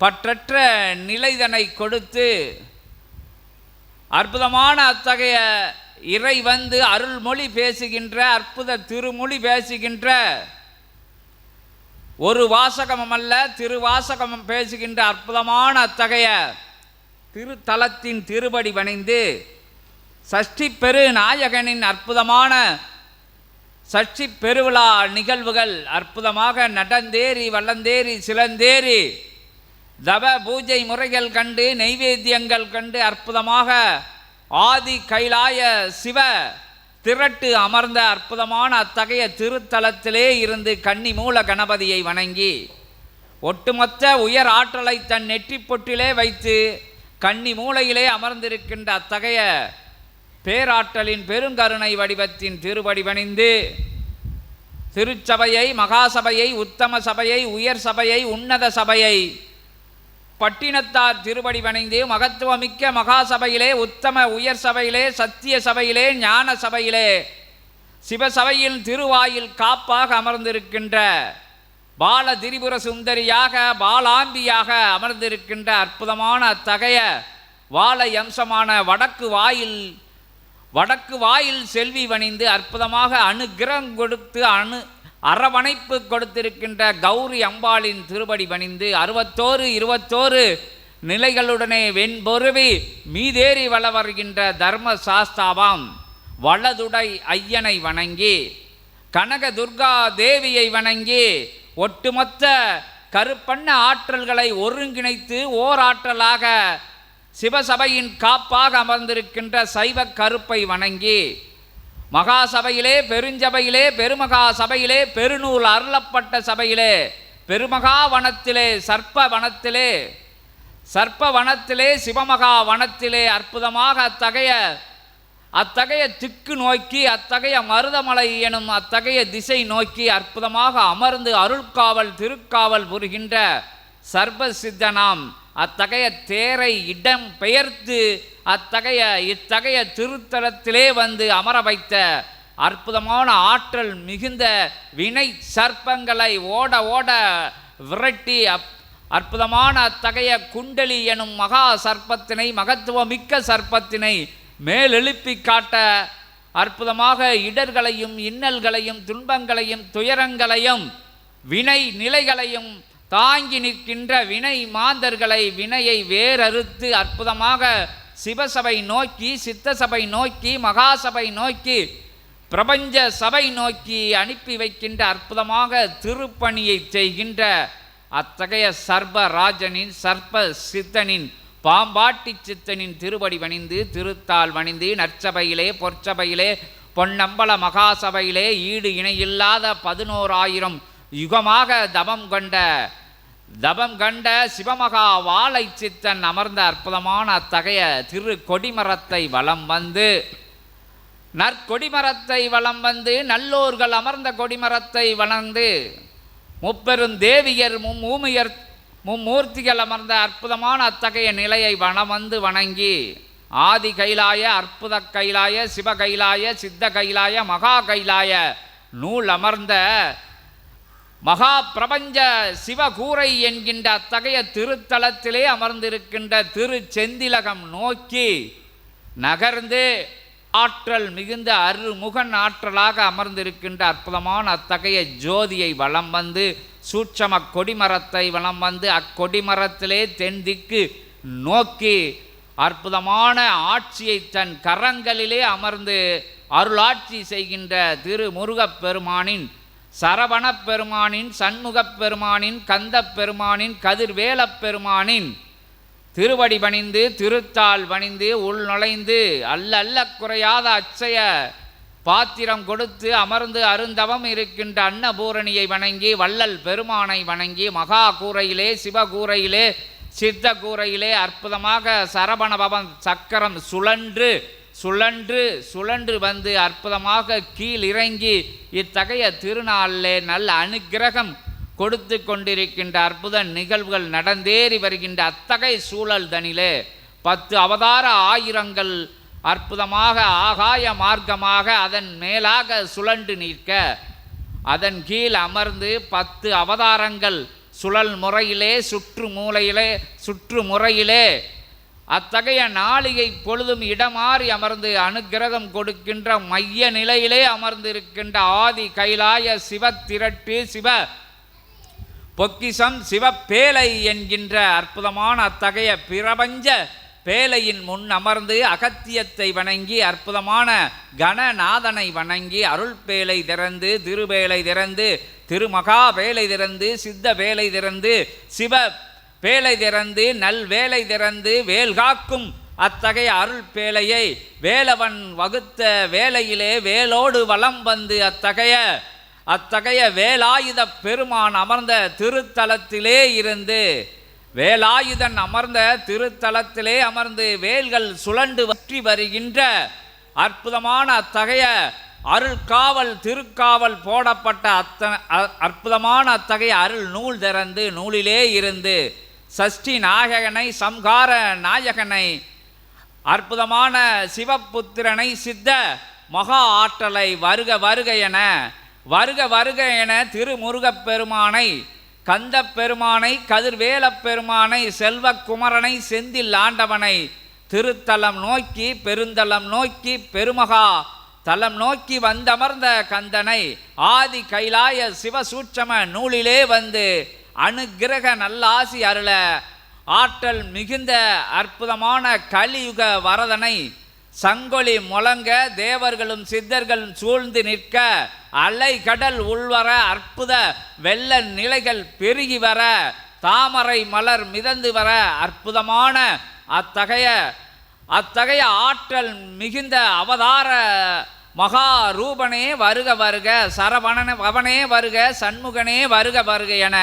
பற்றற்ற நிலைதனை கொடுத்து அற்புதமான அத்தகைய இறை வந்து அருள்மொழி பேசுகின்ற அற்புத திருமொழி பேசுகின்ற ஒரு வாசகமும் அல்ல திருவாசகமும் பேசுகின்ற அற்புதமான அத்தகைய திருத்தலத்தின் திருபடி பணிந்து சஷ்டி பெரு நாயகனின் அற்புதமான சஷ்டி பெருவிழா நிகழ்வுகள் அற்புதமாக நடந்தேறி வல்லந்தேறி சிலந்தேறி தவ பூஜை முறைகள் கண்டு நெய்வேத்தியங்கள் கண்டு அற்புதமாக ஆதி கைலாய சிவ திரட்டு அமர்ந்த அற்புதமான அத்தகைய திருத்தலத்திலே இருந்து கன்னி மூல கணபதியை வணங்கி ஒட்டுமொத்த உயர் ஆற்றலை தன் நெற்றிப் பொட்டிலே வைத்து கன்னி மூலையிலே அமர்ந்திருக்கின்ற அத்தகைய பேராற்றலின் பெருங்கருணை வடிவத்தின் திருவடி பணிந்து திருச்சபையை மகாசபையை உத்தம சபையை உயர் சபையை உன்னத சபையை பட்டினத்தார் திருவடி வணைந்து மகத்துவமிக்க மகாசபையிலே உத்தம உயர் சபையிலே சத்திய சபையிலே ஞான சபையிலே சிவசபையில் திருவாயில் காப்பாக அமர்ந்திருக்கின்ற பால திரிபுர சுந்தரியாக பாலாம்பியாக அமர்ந்திருக்கின்ற அற்புதமான அத்தகைய வாழை அம்சமான வடக்கு வாயில் வடக்கு வாயில் செல்வி வணிந்து அற்புதமாக அனுகிரகம் கொடுத்து அணு அரவணைப்பு கொடுத்திருக்கின்ற கௌரி அம்பாளின் திருபடி பணிந்து அறுபத்தோரு இருபத்தோரு நிலைகளுடனே வெண்பொருவி மீதேறி வள வருகின்ற தர்ம சாஸ்தாவாம் வலதுடை ஐயனை வணங்கி கனக துர்கா தேவியை வணங்கி ஒட்டுமொத்த கருப்பண்ண ஆற்றல்களை ஒருங்கிணைத்து ஓராற்றலாக சிவசபையின் காப்பாக அமர்ந்திருக்கின்ற சைவ கருப்பை வணங்கி மகா சபையிலே பெருஞ்சபையிலே பெருமகா சபையிலே பெருநூல் அருளப்பட்ட சபையிலே பெருமகா வனத்திலே சர்ப்ப வனத்திலே சர்ப்ப வனத்திலே சிவமகா வனத்திலே அற்புதமாக அத்தகைய அத்தகைய திக்கு நோக்கி அத்தகைய மருதமலை எனும் அத்தகைய திசை நோக்கி அற்புதமாக அமர்ந்து அருள்காவல் திருக்காவல் புரிகின்ற சர்வ சித்தனாம் அத்தகைய தேரை இடம் பெயர்த்து அத்தகைய இத்தகைய திருத்தலத்திலே வந்து அமர வைத்த அற்புதமான ஆற்றல் மிகுந்த வினை சர்ப்பங்களை ஓட ஓட விரட்டி அப் அற்புதமான அத்தகைய குண்டலி எனும் மகா சர்ப்பத்தினை மகத்துவமிக்க சர்ப்பத்தினை மேலெழுப்பி காட்ட அற்புதமாக இடர்களையும் இன்னல்களையும் துன்பங்களையும் துயரங்களையும் வினை நிலைகளையும் தாங்கி நிற்கின்ற வினை மாந்தர்களை வினையை வேறறுத்து அற்புதமாக சிவசபை நோக்கி சித்த சபை நோக்கி மகாசபை நோக்கி பிரபஞ்ச சபை நோக்கி அனுப்பி வைக்கின்ற அற்புதமாக திருப்பணியை செய்கின்ற அத்தகைய சர்வராஜனின் சர்ப்ப சித்தனின் பாம்பாட்டி சித்தனின் திருவடி வணிந்து திருத்தால் வணிந்து நற்சபையிலே பொற்சபையிலே பொன்னம்பல மகாசபையிலே ஈடு இணையில்லாத பதினோராயிரம் யுகமாக தபம் கொண்ட தபம் கண்ட சிவமகா வாழை சித்தன் அமர்ந்த அற்புதமான அத்தகைய திரு கொடிமரத்தை வலம் வந்து நற்கொடிமரத்தை வலம் வந்து நல்லோர்கள் அமர்ந்த கொடிமரத்தை வளர்ந்து முப்பெரும் தேவியர் மும்மூமியர் மும்மூர்த்திகள் அமர்ந்த அற்புதமான அத்தகைய நிலையை வனம் வந்து வணங்கி ஆதி கைலாய அற்புத கைலாய சிவ கைலாய சித்த கைலாய மகா கைலாய நூல் அமர்ந்த மகா பிரபஞ்ச சிவகூரை என்கின்ற அத்தகைய திருத்தலத்திலே அமர்ந்திருக்கின்ற திருச்செந்திலகம் நோக்கி நகர்ந்து ஆற்றல் மிகுந்த அருமுகன் ஆற்றலாக அமர்ந்திருக்கின்ற அற்புதமான அத்தகைய ஜோதியை வளம் வந்து சூட்சம கொடிமரத்தை வளம் வந்து அக்கொடிமரத்திலே தென் திக்கு நோக்கி அற்புதமான ஆட்சியை தன் கரங்களிலே அமர்ந்து அருளாட்சி செய்கின்ற திரு முருகப் பெருமானின் சரவணப் பெருமானின் சண்முகப் பெருமானின் கந்தப் பெருமானின் கதிர்வேலப் பெருமானின். திருவடி பணிந்து திருத்தால் பணிந்து உள் நுழைந்து அல்ல அல்ல குறையாத அச்சய பாத்திரம் கொடுத்து அமர்ந்து அருந்தவம் இருக்கின்ற அன்னபூரணியை வணங்கி வள்ளல் பெருமானை வணங்கி மகா கூரையிலே சிவகூரையிலே சித்த கூரையிலே அற்புதமாக சரவணபவன் சக்கரம் சுழன்று சுழன்று சுழன்று வந்து அற்புதமாக கீழ் இறங்கி இத்தகைய திருநாளிலே நல்ல அனுக்கிரகம் கொடுத்து கொண்டிருக்கின்ற அற்புத நிகழ்வுகள் நடந்தேறி வருகின்ற அத்தகைய சூழல் தனிலே பத்து அவதார ஆயிரங்கள் அற்புதமாக ஆகாய மார்க்கமாக அதன் மேலாக சுழன்று நிற்க அதன் கீழ் அமர்ந்து பத்து அவதாரங்கள் சுழல் முறையிலே சுற்று மூலையிலே சுற்று முறையிலே அத்தகைய நாளிகை பொழுதும் இடமாறி அமர்ந்து அனுக்கிரகம் கொடுக்கின்ற மைய நிலையிலே அமர்ந்திருக்கின்ற ஆதி கைலாய சிவத்திரட்டு சிவ பொக்கிசம் சிவப்பேலை என்கின்ற அற்புதமான அத்தகைய பிரபஞ்ச பேலையின் முன் அமர்ந்து அகத்தியத்தை வணங்கி அற்புதமான கணநாதனை வணங்கி அருள் பேலை திறந்து திருவேலை திறந்து திருமகா வேலை திறந்து சித்த வேலை திறந்து சிவ பேலை திறந்து நல் வேலை திறந்து வேல் காக்கும் அத்தகைய அருள் பேலையை வேலவன் வகுத்த வேலையிலே வேலோடு வலம் வந்து அத்தகைய அத்தகைய வேலாயுத பெருமான் அமர்ந்த திருத்தலத்திலே இருந்து வேலாயுதன் அமர்ந்த திருத்தலத்திலே அமர்ந்து வேல்கள் சுழண்டு வற்றி வருகின்ற அற்புதமான அத்தகைய அருள்காவல் திருக்காவல் போடப்பட்ட அத்த அ- அற்புதமான அத்தகைய அருள் நூல் திறந்து நூலிலே இருந்து சஷ்டி நாயகனை சம்ஹார நாயகனை அற்புதமான சிவபுத்திரனை சித்த மகா ஆற்றலை வருக வருக என வருக வருக என திருமுருகப் பெருமானை கந்த பெருமானை கதிர்வேலப் பெருமானை செல்வக்குமரனை செந்தில் ஆண்டவனை திருத்தலம் நோக்கி பெருந்தலம் நோக்கி பெருமகா தலம் நோக்கி வந்தமர்ந்த கந்தனை ஆதி கைலாய சிவசூட்சம நூலிலே வந்து அனுக்கிரக நல்லாசி அருள ஆற்றல் மிகுந்த அற்புதமான கலியுக வரதனை சங்கொலி முழங்க தேவர்களும் சித்தர்களும் சூழ்ந்து நிற்க அலை கடல் உள்வர அற்புத வெள்ள நிலைகள் பெருகி வர தாமரை மலர் மிதந்து வர அற்புதமான அத்தகைய அத்தகைய ஆற்றல் மிகுந்த அவதார மகா ரூபனே வருக வருக சரவணன பவனே வருக சண்முகனே வருக வருக என.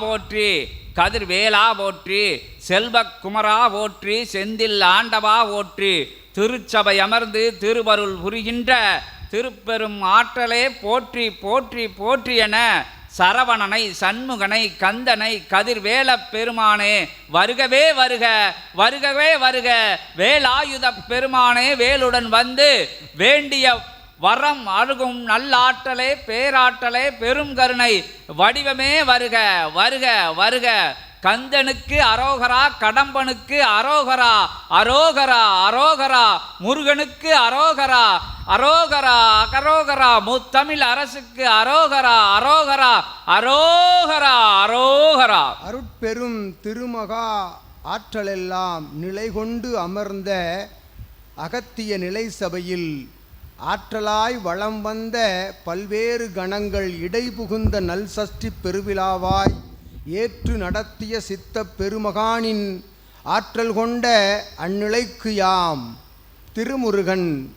போற்றி. கதிர்வேலா போற்றி செல்வக்குமரா போற்றி செந்தில் ஆண்டவா ஓற்றி திருச்சபை அமர்ந்து திருவருள் புரிகின்ற திருப்பெரும் ஆற்றலே போற்றி போற்றி போற்றி என சரவணனை சண்முகனை கந்தனை கதிர்வேலப் பெருமானே வருகவே வருக வருகவே வருக வேலாயுதப் பெருமானே வேலுடன் வந்து வேண்டிய வரம் அழுகும் நல்லாற்றலே பேராற்றலே பெரும் கருணை. வடிவமே வருக வருக வருக. கந்தனுக்கு அரோகரா கடம்பனுக்கு அரோகரா. அரோகரா அரோகரா. முருகனுக்கு அரோகரா. அரோகரா அகரோகரா. முத்தமிழ் அரசுக்கு அரோகரா அரோகரா. அரோகரா அரோகரா. அருட்பெரும் திருமகா ஆற்றலெல்லாம் நிலை கொண்டு அமர்ந்த அகத்திய நிலை சபையில் ஆற்றலாய் வளம் வந்த பல்வேறு கணங்கள் இடைபுகுந்த நல் சஷ்டி பெருவிழாவாய் ஏற்று நடத்திய சித்த பெருமகானின் ஆற்றல் கொண்ட அந்நிலைக்கு யாம். திருமுருகன்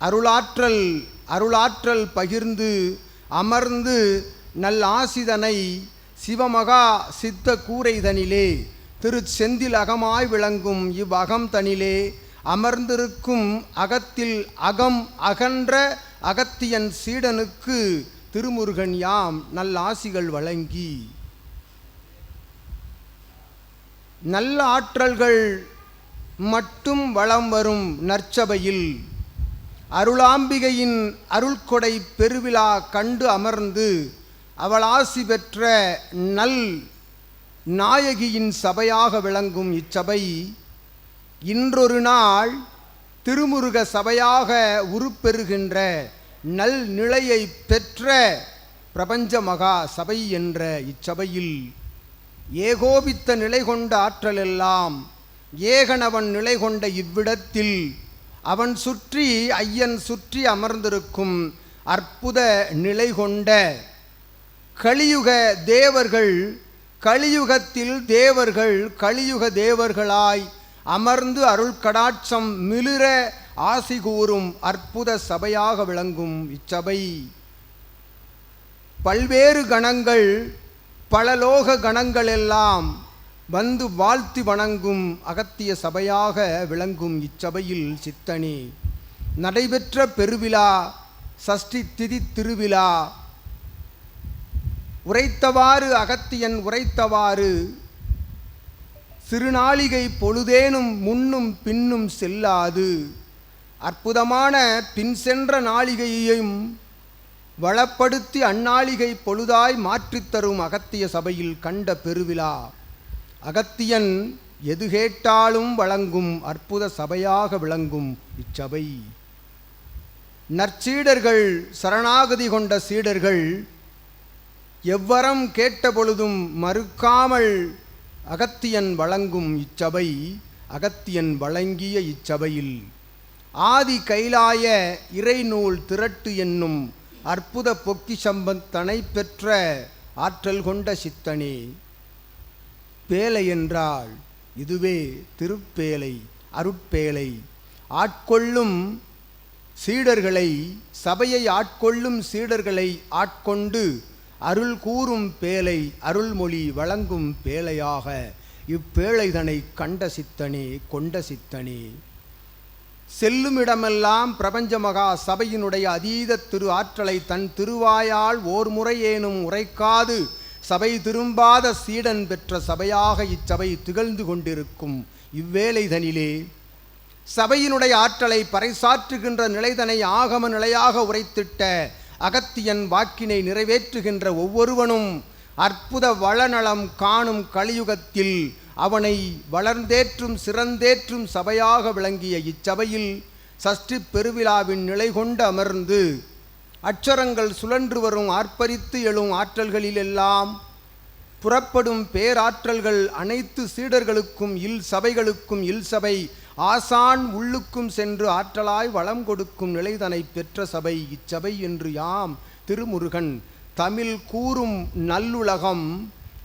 அருளாற்றல் அருளாற்றல் பகிர்ந்து அமர்ந்து நல் ஆசிதனை சிவமகா சித்த கூரைதனிலே திரு செந்தில் அகமாய் விளங்கும் இவ்வகம் தனிலே அமர்ந்திருக்கும் அகத்தில் அகம் அகன்ற அகத்தியன் சீடனுக்கு திருமுருகன் யாம் நல்ல ஆசிகள் வழங்கி. நல்ல ஆற்றல்கள் மட்டும் வளம் வரும் நற்சபையில். அருளாம்பிகையின் அருள்கொடை பெருவிழா கண்டு அமர்ந்து அவள் ஆசி பெற்ற நல் நாயகியின் சபையாக விளங்கும் இச்சபை இன்றொரு நாள் திருமுருக சபையாக உருப்பெறுகின்ற நல் நிலையை பெற்ற பிரபஞ்ச மகா சபை என்ற இச்சபையில் ஏகோபித்த நிலை கொண்ட ஆற்றலெல்லாம் ஏகனவன் நிலை கொண்ட இவ்விடத்தில் அவன் சுற்றி ஐயன் சுற்றி அமர்ந்திருக்கும் அற்புத நிலை கொண்ட கலியுக தேவர்கள் கலியுகத்தில் தேவர்கள் கலியுக தேவர்களாய் அமர்ந்து அருள் கடாட்சம் மிளிர ஆசி கூறும் அற்புத சபையாக விளங்கும் இச்சபை. பல்வேறு கணங்கள் பல லோக கணங்களெல்லாம் வந்து வாழ்த்தி வணங்கும் அகத்திய சபையாக விளங்கும் இச்சபையில் சித்தனி. நடைபெற்ற பெருவிழா சஷ்டி திதி திருவிழா உரைத்தவாறு அகத்தியன் உரைத்தவாறு சிறுநாளிகை பொழுதேனும் முன்னும் பின்னும் செல்லாது. அற்புதமான பின் சென்ற நாளிகையையும் வளப்படுத்தி அந்நாளிகை பொழுதாய் மாற்றித்தரும் அகத்திய சபையில் கண்ட பெருவிழா. அகத்தியன் எது கேட்டாலும் வழங்கும் அற்புத சபையாக விளங்கும் இச்சபை. நற்சீடர்கள் சரணாகதி கொண்ட சீடர்கள் எவ்வரம் கேட்ட பொழுதும் மறுக்காமல் அகத்தியன் வழங்கும் இச்சபை அகத்தியன் வழங்கிய இச்சபையில். ஆதி கைலாய இறைநூல் திரட்டு என்னும் அற்புத பொக்கிசம்பத்தனை பெற்ற ஆற்றல் கொண்ட சித்தனே. பேலை என்றால் இதுவே திருப்பேலை அருட்பேலை. ஆட்கொள்ளும் சீடர்களை சபையை ஆட்கொள்ளும் சீடர்களை ஆட்கொண்டு அருள் கூறும் பேலை அருள்மொழி வழங்கும் பேழையாக இப்பேழைதனை கண்ட சித்தனே கொண்ட சித்தனே. செல்லுமிடமெல்லாம் பிரபஞ்ச மகா சபையினுடைய அதீத திரு ஆற்றலை தன் திருவாயால் ஓர் முறையேனும் உரைக்காது சபை திரும்பாத சீடன் பெற்ற சபையாக இச்சபை திகழ்ந்து கொண்டிருக்கும் இவ்வேளைதனிலே. சபையினுடைய ஆற்றலை பறைசாற்றுகின்ற நிலைதனை ஆகம நிலையாக உரைத்திட்ட அகத்தியன் வாக்கினை நிறைவேற்றுகின்ற ஒவ்வொருவனும் அற்புத வளநலம் காணும் கலியுகத்தில் அவனை வளர்ந்தேற்றும் சிறந்தேற்றும் சபையாக விளங்கிய இச்சபையில் சஷ்டி பெருவிழாவின் நிலை கொண்டு அமர்ந்து அட்சரங்கள் சுழன்று வரும் ஆர்ப்பரித்து எழும் ஆற்றல்களிலெல்லாம் புறப்படும் பேராற்றல்கள் அனைத்து சீடர்களுக்கும் இல் சபைகளுக்கும் இல் சபை ஆசான் உள்ளுக்கும் சென்று ஆற்றலாய் வளம் கொடுக்கும் நிலைதனை பெற்ற சபை இச்சபை என்று யாம் திருமுருகன். தமிழ் கூறும் நல்லுலகம்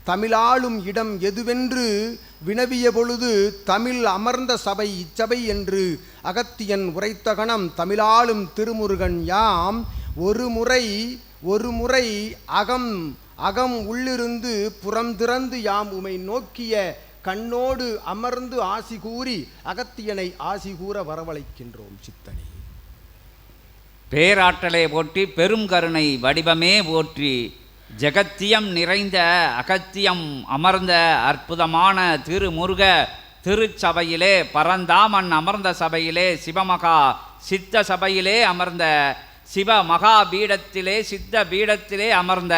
தமிழாளும் இடம் எதுவென்று வினவிய பொழுது தமிழ் அமர்ந்த சபை இச்சபை என்று அகத்தியன் உரைத்த கணம் தமிழாளும் திருமுருகன் யாம். ஒரு முறை ஒரு முறை அகம் அகம் உள்ளிருந்து புறம் திறந்து யாம் உமை நோக்கிய கண்ணோடு அமர்ந்து ஆசி கூறி அகத்தியனை ஆசி கூற வரவழைக்கின்றோம் சித்தனை. பேராற்றலை போற்றி பெரும் கருணை வடிவமே போற்றி ஜெகத்தியம் நிறைந்த அகத்தியம் அமர்ந்த அற்புதமான திருமுருக திருச்சபையிலே பரந்தாமன் அமர்ந்த சபையிலே சிவமகா சித்த சபையிலே அமர்ந்த சிவ மகா பீடத்திலே சித்த பீடத்திலே அமர்ந்த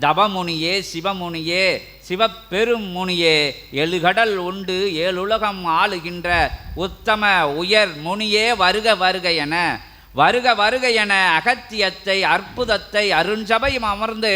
தவமுனியே சிவமுனியே சிவப்பெரும் முனியே எழுகடல் உண்டு ஏழுலகம் ஆளுகின்ற உத்தம உயர் முனியே வருக வருக என. வருக வருக என அகத்தியத்தை அற்புதத்தை அருஞ்சபையும் அமர்ந்து